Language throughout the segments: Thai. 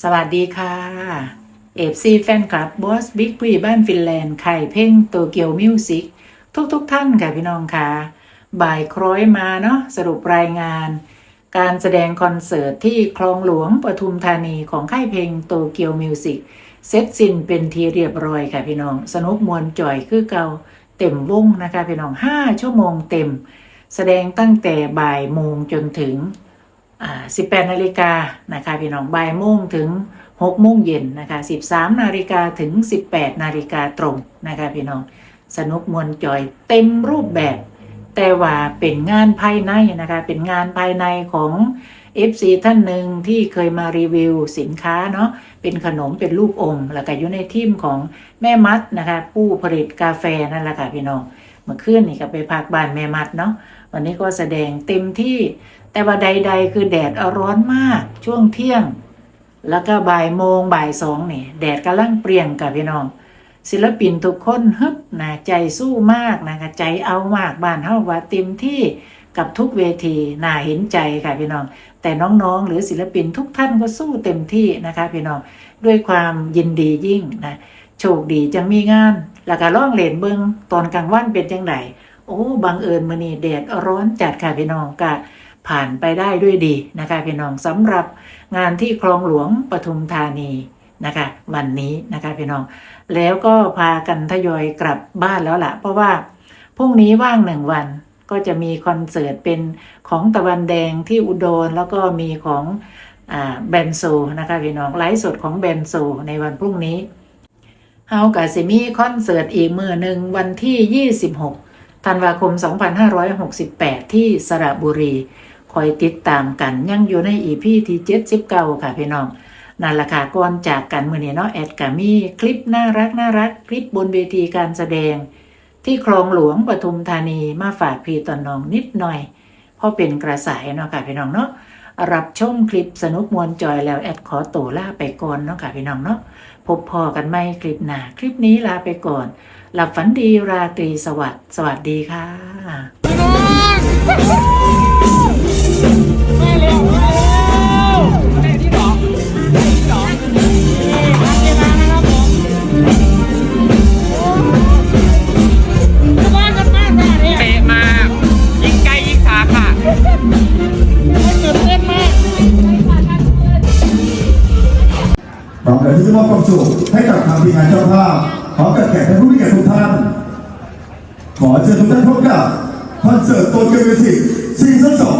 สวัสดีค่ะเอฟซีแฟนคลับบอสบิ๊กผู้ใหญ่บ้านฟินแลนด์ไข่เพ่งโตเกียวมิวสิกทุกๆทท่านค่ะพี่น้องค่ะ บ่ายคล้อยมาเนาะสรุปรายงาน การแสดงคอนเสิร์ตที่คลองหลวงปทุมธานีของค่ายเพลงโตเกียวมิวสิกเซตสิ้นเป็นทีเรียบร้อยค่ะพี่น้อง สนุกมวลจ่อยคือเกาเต็มวงนะคะพี่น้อง 5 ชั่วโมงเต็ม แสดงตั้งแต่บ่ายโมงจนถึง 18นาฬิกานะคะพี่น้องบ่ายโมงถึง6โมงเย็นนะคะ13นาฬิกาถึง 18นาฬิกาตรงนะคะพี่น้องสนุกมวลจอยเต็มรูปแบบ แต่ว่าเป็นงานภายในนะคะเป็นงานภายในของ FC ท่านหนึ่งที่เคยมารีวิวสินค้าเนาะเป็นขนมเป็นลูกอมแล้วก็อยู่ในทีมของแม่มัดนะคะผู้ผลิตกาแฟนั่นแหละค่ะพี่น้องเมื่อคืนนี่ก็ไปพักบ้านแม่มัดเนาะวันนี้ก็แสดงเต็มที่ แต่ว่าใด ๆ คือแดดอร้อนมากช่วงเที่ยง แล้วก็บ่ายโมงบ่ายสองนี่แดดกำลังเปรียงกับพี่น้อง ศิลปินทุกคนฮึบนะใจสู้มากนะคะใจเอามากบ้านเฮาว่าเต็มที่กับทุกเวทีน่าเห็นใจค่ะพี่น้อง แต่น้องๆ หรือศิลปินทุกท่านก็สู้เต็มที่นะคะพี่น้องด้วยความยินดียิ่งนะโชคดีจังมีงาน แล้วก็ร้องเล่นเบิงตอนกลางวันเป็นจังไดโอ้บังเอิญมื้อนี้แดดร้อนจัดค่ะพี่น้องก็ ผ่านไปได้ด้วยดีนะคะพี่น้องสำหรับงานที่คลองหลวงปทุมธานีนะคะวันนี้นะคะพี่น้อง แล้วก็พากันทยอยกลับบ้านแล้วล่ะ เพราะว่าพรุ่งนี้ว่างหนึ่งวันก็จะมีคอนเสิร์ตเป็นของตะวันแดงที่อุดรแล้วก็มีของแบนโซนะคะพี่น้องไลฟ์สดของแบนโซในวันพรุ่งนี้เฮากับสิมีคอนเสิร์ตอีกมือหนึ่งวันที่ 26ธันวาคม 2568 ที่สระบุรี คอยติดตามกันยังอยู่ในอีพีที่79ค่ะพี่น้องนั่นแหละค่ะก่อนจากกันมือนี้เนาะแอดกามีคลิปน่ารักน่ารักคลิปบนเวทีการแสดง ที่คลองหลวงปทุมธานีมาฝากพี่ตอนน้องนิดหน่อยเพราะเป็นกระแสเนาะค่ะพี่น้องเนาะรับชมคลิปสนุกมวลจอยแล้วแอดขอตัวลาไปก่อนเนาะค่ะพี่น้องเนาะพบพอกันไหมคลิปหน้าคลิปนี้ลาไปก่อน หลับฝันดีราตรีสวัสดิ์สวัสดีค่ะ แขกท่านผู้มีเกียรติทุกท่าน ขอเชิญทุกท่านพบกับคอนเสิร์ตโตเกียวมิวสิกซีซั่นสอง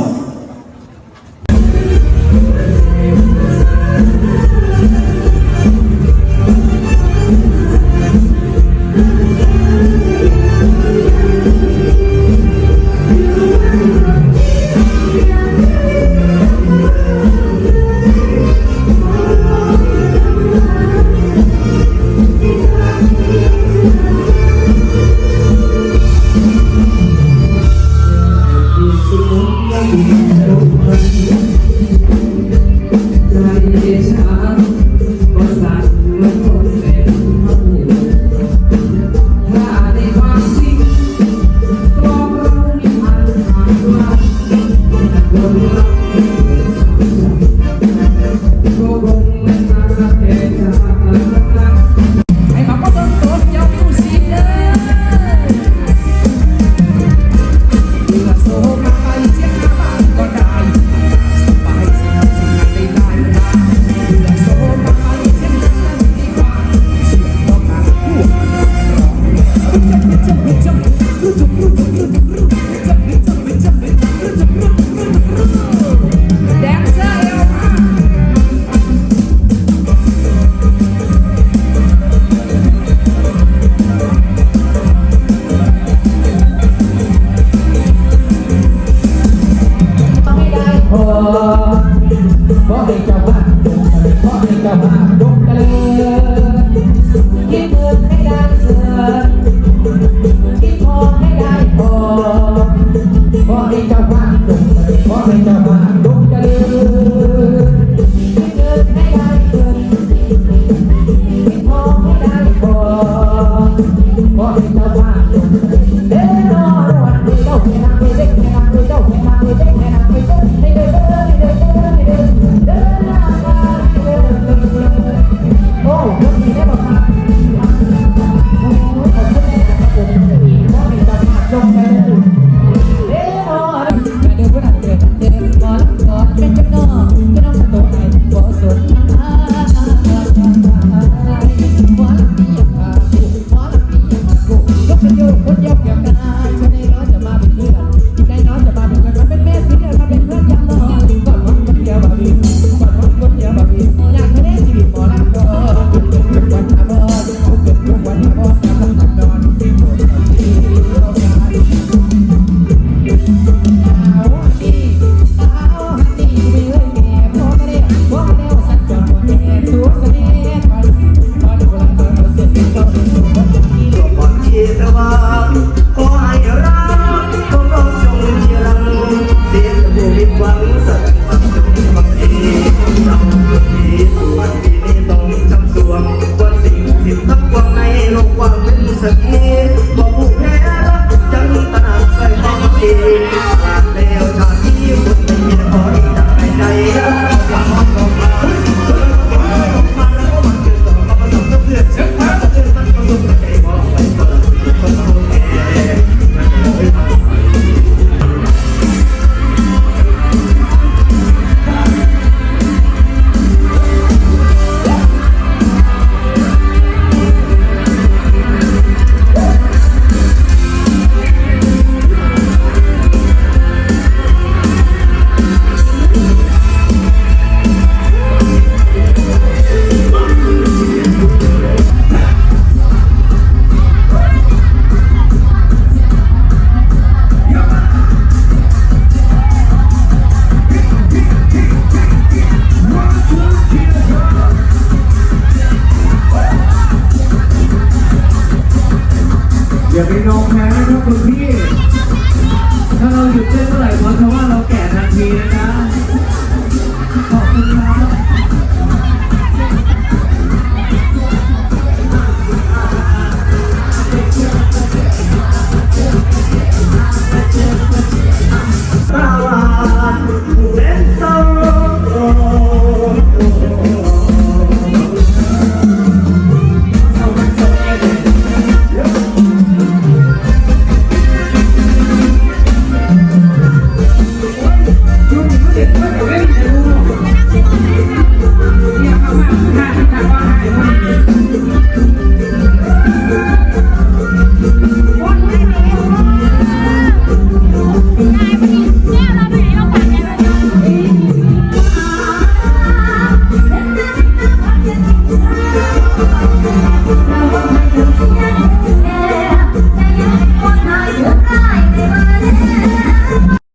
ตื่เต้นเมื่อไหร่เพราะว่าเราแก่ทันทีนะครับ